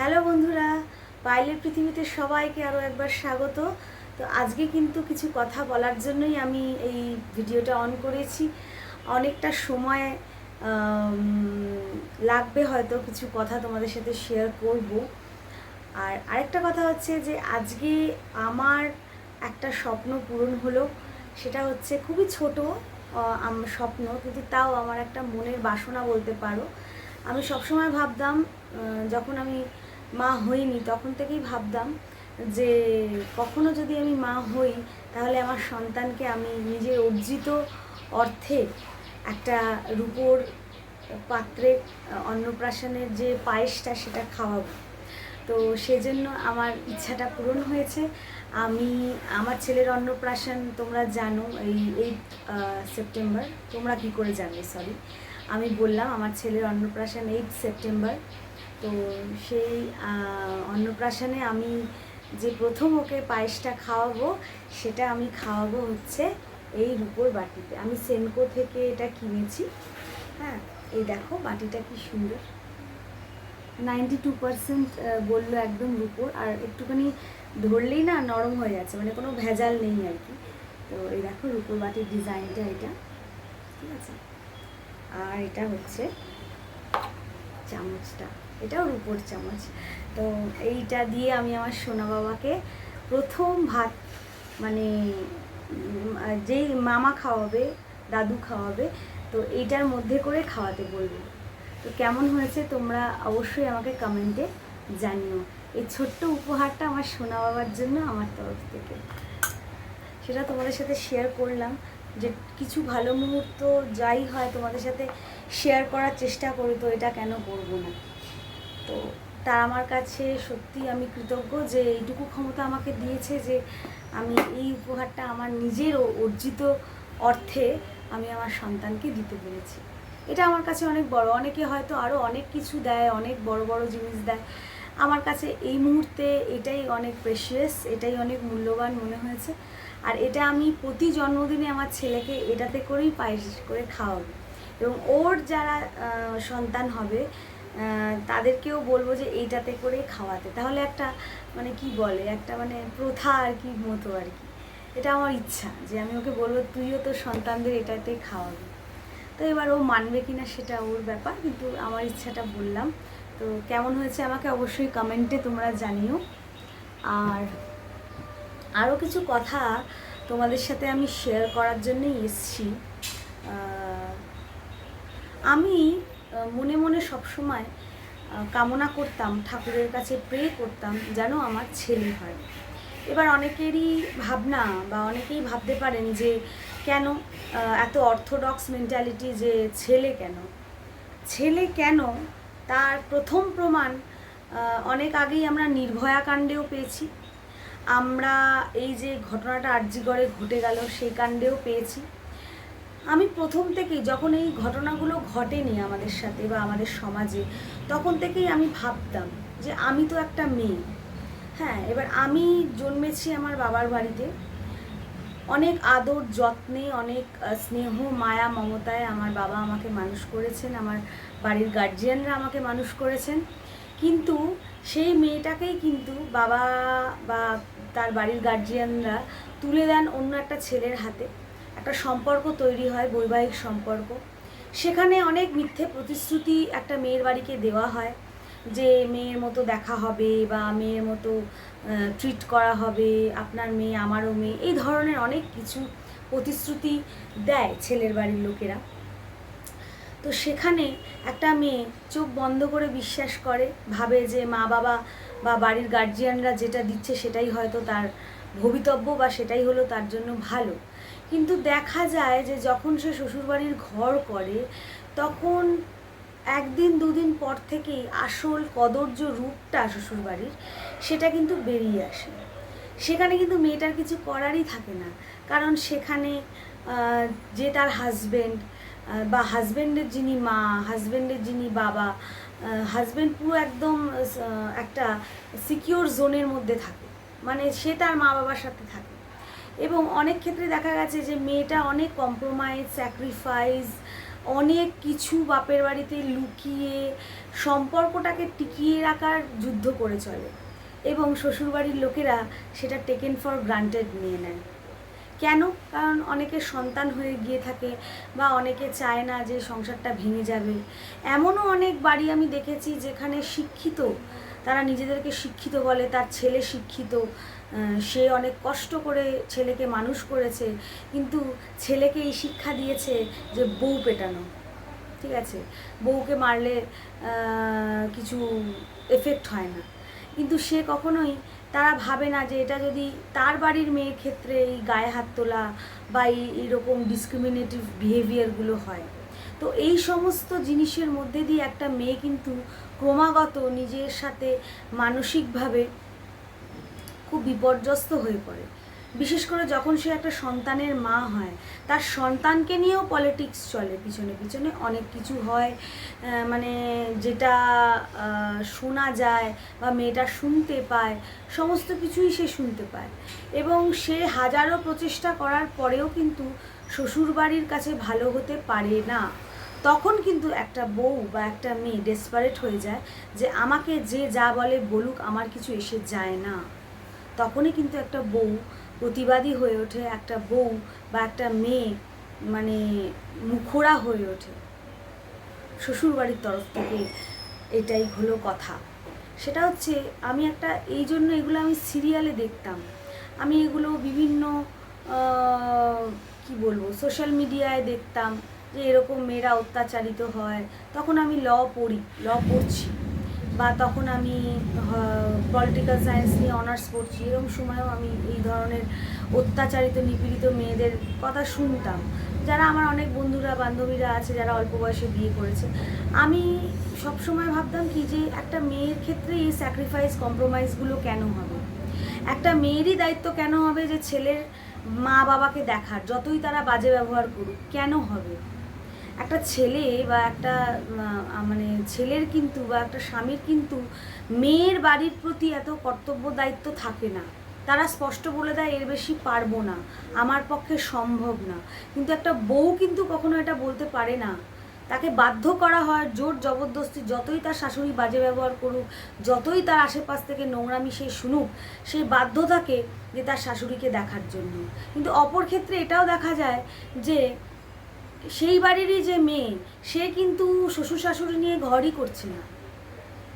Hello বন্ধুরা, পাইলের পৃথিবীতে সবাইকে আরও একবার স্বাগত। তো আজকে কিন্তু কিছু কথা বলার জন্যই আমি এই ভিডিওটা অন করেছি। অনেকটা সময় লাগবে হয়তো কিছু কথা তোমাদের সাথে শেয়ার করব। আর আরেকটা কথা হচ্ছে যে আজকে আমার একটা স্বপ্ন পূরণ হলো। সেটা হচ্ছে খুবই ছোট স্বপ্ন, কিন্তু তাও আমার একটা মনের বাসনা বলতে পারো। আমি সবসময় ভাবতাম যখন আমি মা হইনি, তখন থেকেই ভাবতাম যে কখনো যদি আমি মা হই, তাহলে আমার সন্তানকে আমি নিজের অর্জিত অর্থে একটা রূপোর পাত্রে, অন্নপ্রাশনের যে পায়েসটা সেটা খাওয়াবো। তো সেজন্য আমার ইচ্ছাটা পূরণ হয়েছে। আমি, আমার ছেলের অন্নপ্রাশন তোমরা জানো, এই এইট সেপ্টেম্বর তোমরা কি করে জানবে সরি আমি বললাম, আমার ছেলের অন্নপ্রাশন এইট সেপ্টেম্বর তো সেই অন্নপ্রাশনে আমি যে প্রথম ওকে পায়েসটা খাওয়াবো, সেটা আমি খাওয়াবো হচ্ছে এই রূপোর বাটিতে। আমি সেনকো থেকে এটা কিনেছি। হ্যাঁ এই দেখো বাটিটা কি সুন্দর। নাইনটি টু পার্সেন্ট বলল একদম রুপোর। আর একটুখানি ধরলেই না নরম হয়ে যাচ্ছে মানে কোনো ভেজাল নেই আর কি। তো এই দেখো রুপোর বাটির ডিজাইনটা এটা। ঠিক আছে? আর এটা হচ্ছে চামচটা। এটাও রুপোর চামচ। তো এইটা দিয়ে আমি আমার সোনা বাবাকে প্রথম ভাত মানে যেই মামা খাওয়াবে, দাদু খাওয়াবে, তো এইটার মধ্যে করে খাওয়াতে বলব। তো কেমন হয়েছে তোমরা অবশ্যই আমাকে কমেন্টে জানিও। এই ছোট্ট উপহারটা আমার সোনা বাবার জন্য আমার তরফ থেকে। সেটা তোমাদের সাথে শেয়ার করলাম যে কিছু ভালো মুহূর্ত যাই হয় তোমাদের সাথে শেয়ার করার চেষ্টা করি, তো এটা কেন করব না? তো তা আমার কাছে সত্যি আমি কৃতজ্ঞ যে এইটুকু ক্ষমতা আমাকে দিয়েছে যে আমি এই উপহারটা আমার নিজের অর্জিত অর্থে আমি আমার সন্তানকে দিতে পেরেছি। এটা আমার কাছে অনেক বড়। অনেকে হয়তো আরও অনেক কিছু দেয়, অনেক বড় বড় জিনিস দেয়। আমার কাছে এই মুহূর্তে এটাই অনেক প্রেশিয়াস এটাই অনেক মূল্যবান মনে হয়েছে। আর এটা আমি প্রতি জন্মদিনে আমার ছেলেকে এটাতে করেই পায়েস করে খাওয়াবো। এবং ওর যারা সন্তান হবে তাদেরকেও বলব যে এইটাতে করেই খাওয়াতে। তাহলে একটা মানে কি বলে, একটা মানে প্রথা আর কি মতো আর কি। এটা আমার ইচ্ছা যে আমি ওকে বলব, তুইও তোর সন্তানদের এটাতেই খাওয়াবি। তো এবার ও মানবে কি না সেটা ওর ব্যাপার, কিন্তু আমার ইচ্ছাটা বললাম। তো কেমন হয়েছে আমাকে অবশ্যই কমেন্টে তোমরা জানিও। আর আরও কিছু কথা তোমাদের সাথে আমি শেয়ার করার জন্যই এসছি। আমি মনে মনে সবসময় কামনা করতাম, ঠাকুরের কাছে প্রে করতাম যেন আমার ছেলে হয়। এবার অনেকেরই ভাবনা বা অনেকেই ভাবতে পারেন যে কেন এত অর্থোডক্স মেন্টালিটি যে ছেলে কেন? ছেলে কেন? তার প্রথম প্রমাণ অনেক আগেই আমরা নির্ভয়া কাণ্ডেও পেয়েছি। আমরা এই যে ঘটনাটা আর্যিগড়ে ঘটে গেল সেই কাণ্ডেও পেয়েছি। আমি প্রথম থেকেই যখন এই ঘটনাগুলো ঘটেনি আমাদের সাথে বা আমাদের সমাজে, তখন থেকেই আমি ভাবতাম যে আমি তো একটা মেয়ে। হ্যাঁ এবার আমি জন্মেছি আমার বাবার বাড়িতে। অনেক আদর যত্নে, অনেক স্নেহ, মায়া, মমতায় আমার বাবা আমাকে মানুষ করেছেন, আমার বাড়ির গার্জিয়ানরা আমাকে মানুষ করেছেন। কিন্তু সেই মেয়েটাকেই কিন্তু বাবা বা তার বাড়ির গার্জিয়ানরা তুলে দেন অন্য একটা ছেলের হাতে। একটা সম্পর্ক তৈরি হয়, বৈবাহিক সম্পর্ক। সেখানে অনেক মিথ্যে প্রতিশ্রুতি একটা মেয়ের বাড়িকে দেওয়া হয় যে মেয়ের মতো দেখা হবে বা মেয়ের মতো ট্রিট করা হবে, আপনার মেয়ে আমারও মেয়ে, এই ধরনের অনেক কিছু প্রতিশ্রুতি দেয় ছেলের বাড়ির লোকেরা। তো সেখানে একটা মেয়ে চোখ বন্ধ করে বিশ্বাস করে, ভাবে যে মা বাবা বা বাড়ির গার্জিয়ানরা যেটা দিচ্ছে সেটাই হয়তো তার ভবিতব্য বা সেটাই হলো তার জন্য ভালো। কিন্তু দেখা যায় যে যখন সে শ্বশুরবাড়ির ঘর করে, তখন একদিন দুদিন পর থেকেই আসল কদর্য রূপটা শ্বশুরবাড়ির, সেটা কিন্তু বেরিয়ে আসে। সেখানে কিন্তু মেয়েটার কিছু করারই থাকে না। কারণ সেখানে যে তার হাজবেন্ড বা হাজবেন্ডের যিনি মা হাজবেন্ডের যিনি বাবা হাজবেন্ড পুরো একদম একটা সিকিওর জোনের মধ্যে থাকে। মানে সে তার মা বাবার সাথে থাকে। এবং অনেক ক্ষেত্রে দেখা গেছে যে মেয়েটা অনেক কম্প্রোমাইজ স্যাক্রিফাইস অনেক কিছু বাপের বাড়িতে লুকিয়ে সম্পর্কটাকে টিকিয়ে রাখার যুদ্ধ করে চলে এবং শ্বশুরবাড়ির লোকেরা সেটা টেকেন ফর গ্রান্টেড নিয়ে নেয়। কেন? কারণ অনেকে সন্তান হয়ে গিয়ে থাকে বা অনেকে চায় না যে সংসারটা ভেঙে যাবে। এমনও অনেক বাড়ি আমি দেখেছি যেখানে শিক্ষিত, তারা নিজেদেরকে শিক্ষিত বলে, তার ছেলে শিক্ষিত সে অনেক কষ্ট করে ছেলেকে মানুষ করেছে, কিন্তু ছেলেকে এই শিক্ষা দিয়েছে যে বউ পেটানো, ঠিক আছে? বউকে মারলে কিছু এফেক্ট হয় না। কিন্তু সে কখনোই, তারা ভাবে না যে এটা যদি তার বাড়ির মেয়ের ক্ষেত্রে এই গায়ে হাত তোলা বা এই, এইরকম ডিসক্রিমিনেটিভ বিহেভিয়ারগুলো হয়। তো এই সমস্ত জিনিসের মধ্যে দিয়ে একটা মেয়ে কিন্তু ক্রমাগত নিজের সাথে মানসিকভাবে খুব বিপর্যস্ত হয়ে পড়ে। বিশেষ করে যখন সে একটা সন্তানের মা হয়, তার সন্তানকে নিয়েও পলিটিক্স চলে। পিছনে পিছনে অনেক কিছু হয় মানে যেটা শোনা যায় বা মেয়েটা শুনতে পায়, সমস্ত কিছুই সে শুনতে পায়। এবং সে হাজারো প্রচেষ্টা করার পরেও কিন্তু শ্বশুরবাড়ির কাছে ভালো হতে পারে না। তখন কিন্তু একটা বউ বা একটা মেয়ে ডেসপারেট হয়ে যায় যে, আমাকে যে যা বলে বলুক, আমার কিছু এসে যায় না। তখনই কিন্তু একটা বউ প্রতিবাদী হয়ে ওঠে, একটা বউ বা একটা মেয়ে মানে মুখোড়া হয়ে ওঠে। শ্বশুরবাড়ির তরফ থেকে এটাই হলো কথা। সেটা হচ্ছে আমি একটা, এই জন্য এগুলো আমি সিরিয়ালে দেখতাম। আমি এগুলো বিভিন্ন কি বলব, সোশ্যাল মিডিয়ায় দেখতাম যে এরকম মেয়েরা অত্যাচারিত হয়। তখন আমি ল পড়ি, ল পড়ছি। বা তখন আমি পলিটিক্যাল সায়েন্স নিয়ে অনার্স পড়ছি এরকম সময়ও আমি এই ধরনের অত্যাচারিত, নিপীড়িত মেয়েদের কথা শুনতাম। যারা আমার অনেক বন্ধুরা, বান্ধবীরা আছে, যারা অল্প বয়সে বিয়ে করেছে, আমি সবসময় ভাবতাম কি যে একটা মেয়ের ক্ষেত্রে এই স্যাক্রিফাইস কম্প্রোমাইজগুলো কেন হবে? একটা মেয়েরই দায়িত্ব কেন হবে যে ছেলের মা বাবাকে দেখার, যতই তারা বাজে ব্যবহার করুক, কেন হবে? একটা ছেলে বা একটা মানে ছেলের কিন্তু বা একটা স্বামীর কিন্তু মেয়ের বাড়ির প্রতি এত কর্তব্য দায়িত্ব থাকে না। তারা স্পষ্ট বলে দেয়, এর বেশি পারব না। আমার পক্ষে সম্ভব না। কিন্তু একটা বউ কিন্তু কখনো এটা বলতে পারে না। তাকে বাধ্য করা হয় জোর জবরদস্তি, যতই তার শাশুড়ি বাজে ব্যবহার করুক, যতই তার আশেপাশ থেকে নোংরামি সে শুনুক, সে বাধ্য থাকে যে তার শাশুড়িকে দেখার জন্য। কিন্তু অপর ক্ষেত্রে এটাও দেখা যায় যে সেই বাড়িরই যে মেয়ে, সে কিন্তু শ্বশুর শাশুড়ি নিয়ে ঘরই করছে না।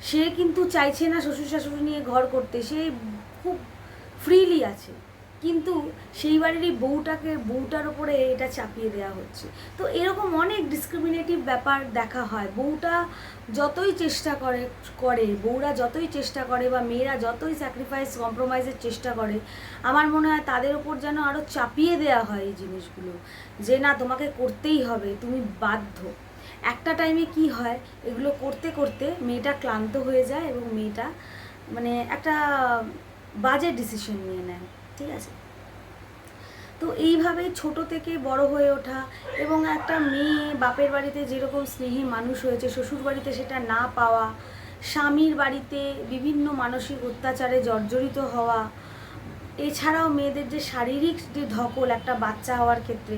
সে কিন্তু চাইছে না শ্বশুর শাশুড়ি নিয়ে ঘর করতে, সে খুব ফ্রিলি আছে। কিন্তু সেই বাড়িরই বউটাকে, বউটার ওপরে এটা চাপিয়ে দেওয়া হচ্ছে। তো এরকম অনেক ডিসক্রিমিনেটিভ ব্যাপার দেখা হয়। বউটা যতই চেষ্টা করে করে, বউরা যতই চেষ্টা করে বা মেয়েরা যতই স্যাক্রিফাইস কম্প্রোমাইজের চেষ্টা করে, আমার মনে হয় তাদের ওপর যেন আরও চাপিয়ে দেওয়া হয় এই জিনিসগুলো। যে না, তোমাকে করতেই হবে, তুমি বাধ্য। একটা টাইমে কি হয়, এগুলো করতে করতে মেয়েটা ক্লান্ত হয়ে যায় এবং মেয়েটা মানে একটা বাজে ডিসিশন নিয়ে নেয়। ঠিক আছে? তো এইভাবে ছোট থেকে বড় হয়ে ওঠা এবং একটা মেয়ে বাপের বাড়িতে যেরকম স্নেহে মানুষ হয়েছে, শ্বশুর বাড়িতে সেটা না পাওয়া, স্বামীর বাড়িতে বিভিন্ন মানসিক অত্যাচারে জর্জরিত হওয়া, এছাড়াও মেয়েদের যে শারীরিক যে ধকল একটা বাচ্চা হওয়ার ক্ষেত্রে,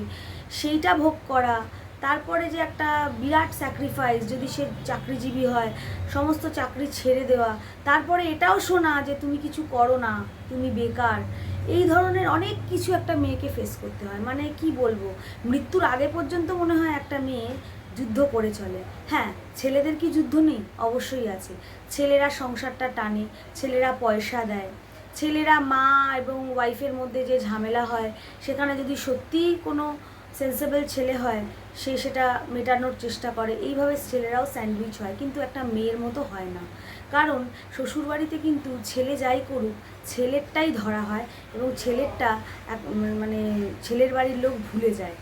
সেইটা ভোগ করা তারপরে যে একটা বিরাট স্যাক্রিফাইস যদি সে চাকরিজীবী হয়, সমস্ত চাকরি ছেড়ে দেওয়া, তারপরে এটাও শোনা যে তুমি কিছু করো না, তুমি বেকার, এই ধরনের অনেক কিছু একটা মেয়েকে ফেস করতে হয়। মানে কি বলব? মৃত্যুর আগে পর্যন্ত মনে হয় একটা মেয়ে যুদ্ধ করে চলে। হ্যাঁ ছেলেদের কি যুদ্ধ নেই? অবশ্যই আছে। ছেলেরা সংসারটা টানে, ছেলেরা পয়সা দেয়। ছেলেরা মা এবং ওয়াইফের মধ্যে যে ঝামেলা হয়, সেখানে যদি সত্যিই কোনো সেন্সেবল ছেলে হয়, সে সেটা মেটানোর চেষ্টা করে। এইভাবে ছেলেরাও স্যান্ডউইচ হয়, কিন্তু একটা মেয়ের মতো হয় না। কারণ শ্বশুরবাড়িতে কিন্তু ছেলে যাই করুক, ছেলেরটাই ধরা হয় এবং ছেলেরটা এক- মানে ছেলের বাড়ির লোক ভুলে যায়।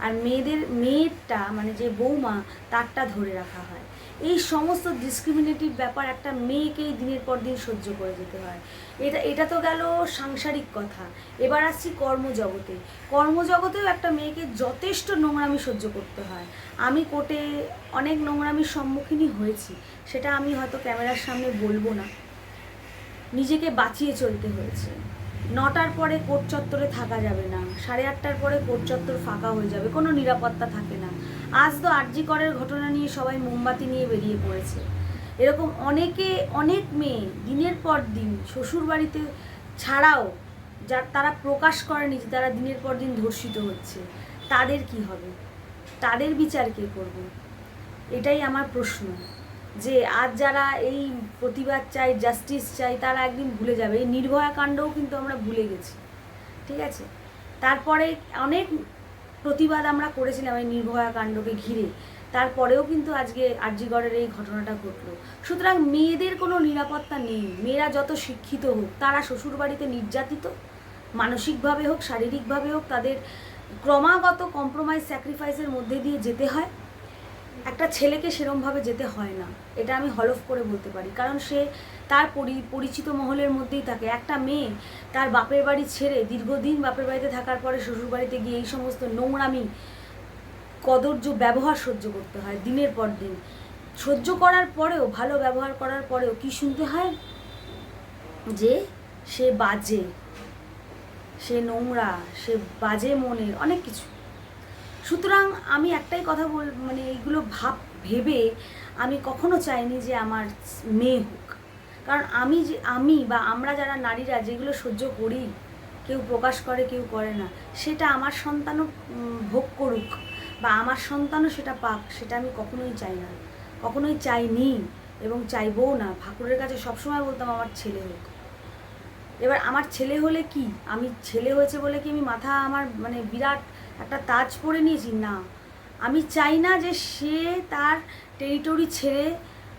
আর মেয়েদের, মেয়েরটা মানে যে বৌমা, তারটা ধরে রাখা হয়। এই সমস্ত ডিসক্রিমিনেটিভ ব্যাপার একটা মেয়েকেই দিনের পর দিন সহ্য করে যেতে হয়। এটা এটা তো গেল সাংসারিক কথা। এবার আসছি কর্মজগতে। কর্মজগতেও একটা মেয়েকে যথেষ্ট নোংরামি সহ্য করতে হয়। আমি কোর্টে অনেক নোংরামির সম্মুখীনই হয়েছি, সেটা আমি হয়তো ক্যামেরার সামনে বলব না। নিজেকে বাঁচিয়ে চলতে হয়েছে। নটার পরে কোর্ট চত্বরে থাকা যাবে না। সাড়ে আটটার পরে কোর্ট চত্বর ফাঁকা হয়ে যাবে। কোনো নিরাপত্তা থাকে না। আজ তো আরজি করের ঘটনা নিয়ে সবাই মোমবাতি নিয়ে বেরিয়ে পড়েছে। এরকম অনেকে, অনেক মেয়ে দিনের পর দিন শ্বশুর বাড়িতে ছাড়াও যার তারা প্রকাশ করেনি যে তারা দিনের পর দিন ধর্ষিত হচ্ছে, তাদের কি হবে? তাদের বিচার কে করবে? এটাই আমার প্রশ্ন। যে আজ যারা এই প্রতিবাদ চাই জাস্টিস চাই, তারা একদিন ভুলে যাবে। এই নির্ভয়া কাণ্ডও কিন্তু আমরা ভুলে গেছি। ঠিক আছে? তারপরে অনেক প্রতিবাদ আমরা করেছিলাম এই নির্ভয়া কাণ্ডকে ঘিরে। তারপরেও কিন্তু আজকে আরজিগড়ের এই ঘটনাটা ঘটলো। সুতরাং মেয়েদের কোনো নিরাপত্তা নেই। মেয়েরা যত শিক্ষিত হোক, তারা শ্বশুরবাড়িতে নির্যাতিত। মানসিকভাবে হোক, শারীরিকভাবে হোক, তাদের ক্রমাগত কম্প্রোমাইজ স্যাক্রিফাইসের মধ্যে দিয়ে যেতে হয়। একটা ছেলেকে সেরমভাবে যেতে হয় না। এটা আমি হলফ করে বলতে পারি। কারণ সে তার পরি, পরিচিত মহলের মধ্যেই থাকে। একটা মেয়ে তার বাপের বাড়ি ছেড়ে দীর্ঘদিন বাপের বাড়িতে থাকার পরে শ্বশুর বাড়িতে গিয়ে এই সমস্ত নোংরামি কদর্য ব্যবহার সহ্য করতে হয় দিনের পর দিন। সহ্য করার পরেও, ভালো ব্যবহার করার পরেও কি শুনতে হয়? যে সে বাজে, সে নোংরা, সে বাজে মনের অনেক কিছু। সুতরাং আমি একটাই কথা বল মানে এইগুলো ভাব, ভেবে আমি কখনো চাইনি যে আমার মেয়ে হোক। কারণ আমি যে, আমি বা আমরা যারা নারীরা যেগুলো সহ্য করি, কেউ প্রকাশ করে, কেউ করে না, সেটা আমার সন্তানও ভোগ করুক বা আমার সন্তানও সেটা পাক, সেটা আমি কখনোই চাই না, কখনোই চাইনি এবং চাইবও না। ঠাকুরের কাছে সবসময় বলতাম, আমার ছেলে হোক। এবার আমার ছেলে হলে কি? আমি ছেলে হয়েছে বলে কি আমি মাথা আমার মানে বিরাট একটা তাজ পরে নিয়েছি? না। আমি চাই না যে সে তার টেরিটরি ছেড়ে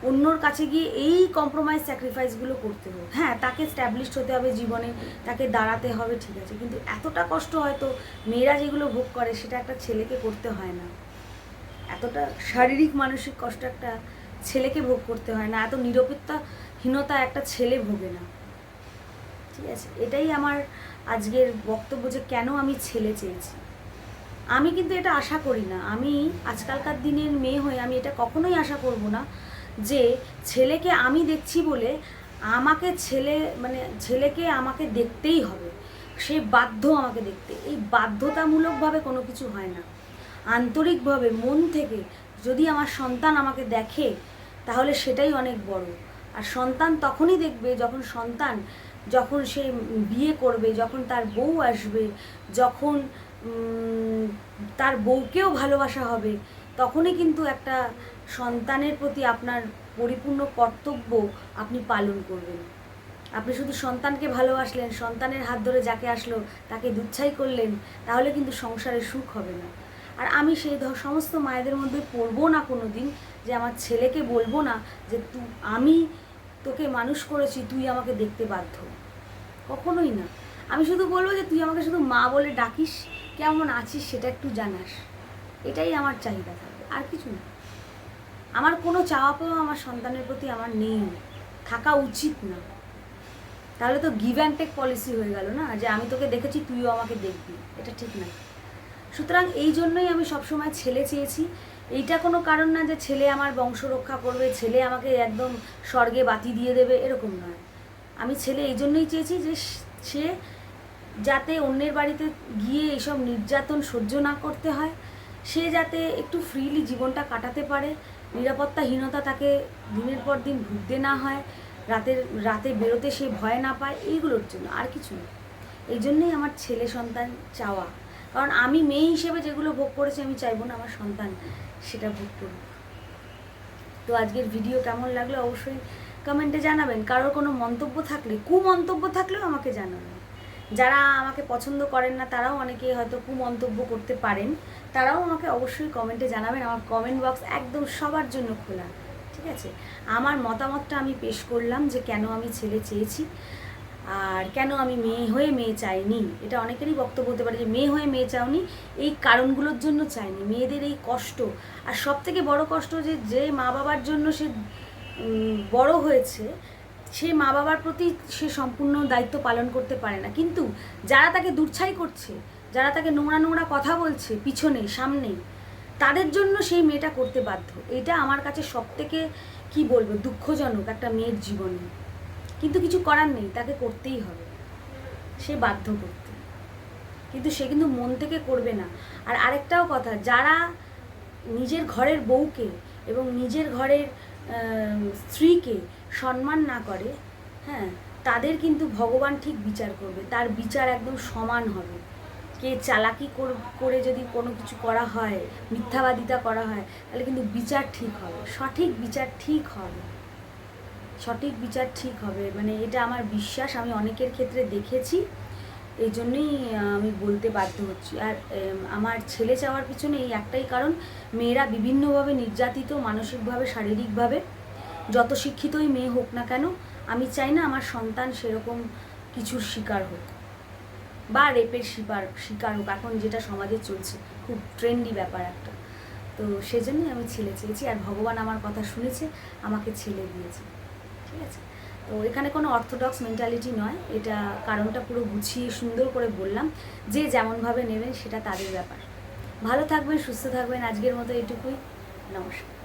অন্যর কাছে গিয়ে এই কম্প্রোমাইজ স্যাক্রিফাইসগুলো করতে হবে। হ্যাঁ তাকে স্ট্যাবলিশড হতে হবে জীবনে, তাকে দাঁড়াতে হবে, ঠিক আছে। কিন্তু এতটা কষ্ট হয়তো মেয়েরা যেগুলো ভোগ করে, সেটা একটা ছেলেকে করতে হয় না। এতটা শারীরিক, মানসিক কষ্ট একটা ছেলেকে ভোগ করতে হয় না। এত নিরপেক্ষহীনতা একটা ছেলে ভোগে না। ঠিক আছে? এটাই আমার আজকের বক্তব্য যে কেন আমি ছেলে চেয়েছি। আমি কিন্তু এটা আশা করি না। আমি আজকালকার দিনের মেয়ে হয়ে আমি এটা কখনোই আশা করব না। যে ছেলেকে আমি দেখছি বলে আমাকে ছেলে মানে ছেলেকে আমাকে দেখতেই হবে। সে বাধ্য আমাকে দেখতে। এই বাধ্যতামূলকভাবে কোনো কিছু হয় না। আন্তরিকভাবে, মন থেকে যদি আমার সন্তান আমাকে দেখে, তাহলে সেটাই অনেক বড়। আর সন্তান তখনই দেখবে যখন সন্তান যখন সে বিয়ে করবে, যখন তার বউ আসবে, যখন তার বউকেও ভালোবাসা হবে তখনই কিন্তু একটা সন্তানের প্রতি আপনার পরিপূর্ণ কর্তব্য আপনি পালন করবেন। আপনি শুধু সন্তানকে ভালোবাসলেন, সন্তানের হাত ধরে যাকে আসলো, তাকে দুচ্ছাই করলেন, তাহলে কিন্তু সংসারে সুখ হবে না। আর আমি সেই সমস্ত মায়েদের মধ্যে পড়ব না কোনো দিন যে আমার ছেলেকে বলব না যে তু, আমি তোকে মানুষ করেছি, তুই আমাকে দেখতে বাধ্য। কখনোই না। আমি শুধু বলব যে তুই আমাকে শুধু মা বলে ডাকিস, কেমন আছিস সেটা একটু জানাস। এটাই আমার চাহিদা থাকবে, আর কিছু না। আমার কোনো চাওয়া পাওয়া আমার সন্তানের প্রতি আমার নেই। থাকা উচিত না। তাহলে তো গিভ অ্যান্ড টেক পলিসি হয়ে গেল না? যে আমি তোকে দেখেছি, তুইও আমাকে দেখবি। এটা ঠিক না। সুতরাং এই জন্যই আমি সবসময় ছেলে চেয়েছি। এইটা কোনো কারণ না যে ছেলে আমার বংশ রক্ষা করবে, ছেলে আমাকে একদম স্বর্গে বাতি দিয়ে দেবে, এরকম নয়। আমি ছেলে এই জন্যই চেয়েছি যে সে যাতে অন্যের বাড়িতে গিয়ে এইসব নির্যাতন সহ্য না করতে হয় সে যাতে একটু ফ্রিলি জীবনটা কাটাতে পারে, নিরাপত্তাহীনতা তাকে দিনের পর দিন ভুগতে না হয়, রাতের, রাতে বেরোতে সে ভয় না পায়, এইগুলোর জন্য আর কিছু না। এই জন্যই আমার ছেলে সন্তান চাওয়া। কারণ আমি মেয়ে হিসেবে যেগুলো ভোগ করেছি আমি চাইব না আমার সন্তান সেটা ভোগ করুক। তো আজকের ভিডিও কেমন লাগল অবশ্যই কমেন্টে জানাবেন। কারোর কোনো মন্তব্য থাকলে, কুমন্তব্য থাকলেও আমাকে জানাবেন। যারা আমাকে পছন্দ করেন না, তারাও অনেকে হয়তো কুমন্তব্য করতে পারেন। তারাও আমাকে অবশ্যই কমেন্টে জানাবেন। আমার কমেন্ট বক্স একদম সবার জন্য খোলা, ঠিক আছে? আমার মতামতটা আমি পেশ করলাম যে কেন আমি ছেলে চেয়েছি আর কেন আমি মেয়ে হয়ে মেয়ে চাইনি। এটা অনেকেরই বক্তব্য হতে পারে যে মেয়ে হয়ে মেয়ে চাওনি, এই কারণগুলোর জন্য চাইনি। মেয়েদের এই কষ্ট আর সব থেকে বড় কষ্ট যে যে মা বাবার জন্য সে বড় হয়েছে সে মা বাবার প্রতি সে সম্পূর্ণ দায়িত্ব পালন করতে পারে না। কিন্তু যারা তাকে দূরছাই করছে, যারা তাকে নোংরা নোংরা কথা বলছে, পিছনে, সামনে, তাদের জন্য সেই মেয়েটা করতে বাধ্য। এটা আমার কাছে সব থেকে কী বলব, দুঃখজনক একটা মেয়ের জীবনে। কিন্তু কিছু করার নেই, তাকে করতেই হবে। সে বাধ্য করতে। কিন্তু সে কিন্তু মন থেকে করবে না। আর আরেকটাও কথা, যারা নিজের ঘরের বউকে এবং নিজের ঘরের স্ত্রীকে সম্মান না করে হ্যাঁ তাদের কিন্তু ভগবান ঠিক বিচার করবে। তার বিচার একদম সমান হবে। কে চালাকি কর- যদি কোনো কিছু করা হয়, মিথ্যাবাদিতা করা হয়, তাহলে কিন্তু বিচার ঠিক হবে। সঠিক বিচার ঠিক হবে। সঠিক বিচার ঠিক হবে। মানে এটা আমার বিশ্বাস। আমি অনেকের ক্ষেত্রে দেখেছি। এই জন্যই আমি বলতে বাধ্য হচ্ছি। আর আমার ছেলে চাওয়ার পিছনে এই একটাই কারণ, মেয়েরা বিভিন্নভাবে নির্যাতিত, মানসিকভাবে, শারীরিকভাবে। যত শিক্ষিতই মেয়ে হোক না কেন, আমি চাই না আমার সন্তান সেরকম কিছুর শিকার হোক। বা রেপের শিকার শিকার হোক। এখন যেটা সমাজে চলছে, খুব ট্রেন্ডি ব্যাপার একটা। তো সেজন্যই আমি ছেলে চেয়েছি। আর ভগবান আমার কথা শুনেছে, আমাকে ছেলে দিয়েছে। ঠিক আছে? তো এখানে কোনো অর্থোডক্স মেন্টালিটি নয়, এটা কারণটা পুরো গুছিয়ে সুন্দর করে বললাম, যে যেমনভাবে নেবেন সেটা তাদের ব্যাপার। ভালো থাকবেন, সুস্থ থাকবেন, আজকের মতো এটুকুই। নমস্কার।